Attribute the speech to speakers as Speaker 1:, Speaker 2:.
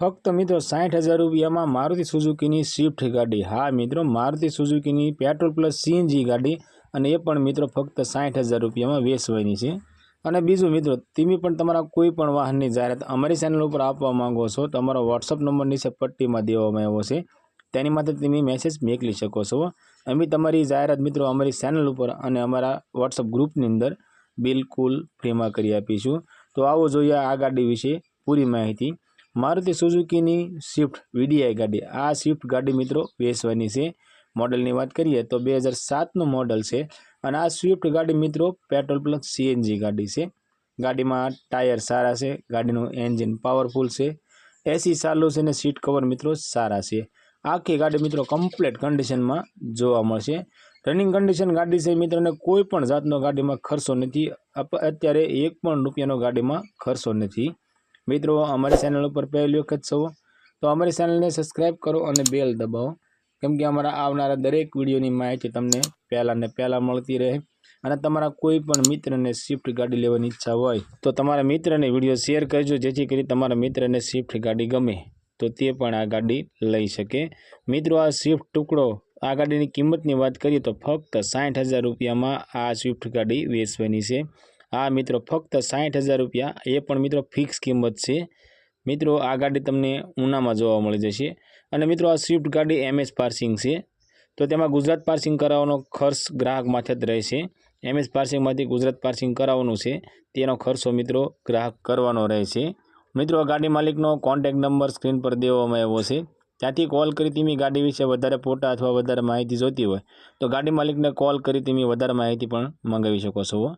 Speaker 1: ફક્ત મિત્રો સાઠ હજાર રૂપિયામાં મારુતિ સુઝુકીની સ્વિફ્ટ ગાડી. હા મિત્રો, મારુતિ સુઝુકીની પેટ્રોલ પ્લસ સીએનજી ગાડી અને એ પણ મિત્રો ફક્ત સાઠ હજાર રૂપિયામાં વેચવાની છે. અને બીજું મિત્રો, તમે પણ તમારા કોઈ પણ વાહનની જાહેરાત અમારી ચેનલ ઉપર આપવા માંગો છો, તો વોટ્સઅપ નંબર નીચે પટ્ટીમાં દેવામાં આવ્યો છે. તેની માટે તમે મેસેજ મોકલી શકો છો. અમે તમારી જાહેરાત મિત્રો અમારી ચેનલ ઉપર અને અમારા વોટ્સઅપ ગ્રુપની અંદર બિલકુલ ફ્રીમાં કરી આપીશું. તો આવો જોઈએ આ ગાડી વિશે પૂરી માહિતી. મારુતિ સુઝુકીની સ્વિફ્ટ વીડીઆઈ ગાડી. આ સ્વિફ્ટ ગાડી મિત્રો વેચવાની છે. મોડલની વાત કરીએ તો બે હજાર સાતનું મોડલ છે અને આ સ્વિફ્ટ ગાડી મિત્રો પેટ્રોલ પ્લસ સીએનજી ગાડી છે. ગાડીમાં ટાયર સારા છે, ગાડીનું એન્જિન પાવરફુલ છે, એસી ચાલુ છે અને સીટ કવર મિત્રો સારા છે. આખી ગાડી મિત્રો કમ્પ્લીટ કન્ડિશનમાં જોવા મળશે. રનિંગ કન્ડિશન ગાડી છે મિત્રોને કોઈ પણ જાતનો ગાડીમાં ખર્ચો નથી. અત્યારે એક પણ રૂપિયાનો ગાડીમાં ખર્ચો નથી. મિત્રો, અમારી ચેનલ ઉપર પહેલી વખત છો, તો અમારી ચેનલને સબસ્ક્રાઈબ કરો અને બેલ દબાવો. કેમ કે અમારા આવનારા દરેક વિડીયોની માહિતી તમને પહેલાં ને પહેલાં મળતી રહે અને તમારા કોઈ પણ મિત્રને સ્વિફ્ટ ગાડી લેવાની ઈચ્છા હોય, તો તમારા મિત્રને વીડિયો શેર કરજો, જેથી કરી તમારા મિત્રને સ્વિફ્ટ ગાડી ગમે, તો તે પણ આ ગાડી લઈ શકે. મિત્રો, આ સ્વિફ્ટ ટુકડો, આ ગાડીની કિંમતની વાત કરીએ તો ફક્ત સાઠ હજાર રૂપિયામાં આ સ્વિફ્ટ ગાડી વેચવાની છે. આ મિત્રો, ફક્ત સાઠ હજાર રૂપિયા. એ પણ મિત્રો ફિક્સ કિંમત છે. મિત્રો, આ ગાડી તમને ઉનામાં જોવા મળી જશે. અને મિત્રો, આ સ્વિફ્ટ ગાડી એમએસ પાર્સિંગ છે. તો તેમાં ગુજરાત પાર્સિંગ કરાવવાનો ખર્ચ ગ્રાહક માથે જ રહેશે. એમએસ પાર્સિંગમાંથી ગુજરાત પાર્સિંગ કરાવવાનું છે. તેનો ખર્ચો મિત્રો ગ્રાહક કરવાનો રહેશે. મિત્રો ગાડી માલિકનો કોન્ટેક નંબર સ્ક્રીન પર દેવામાં આવ્યો છે. ત્યાંથી કોલ કરી તમે ગાડી વિશે વધારે ફોટા અથવા વધારે માહિતી જોતી હોય, તો ગાડી માલિકને કોલ કરી તમે વધારે માહિતી પણ મંગાવી શકો છો.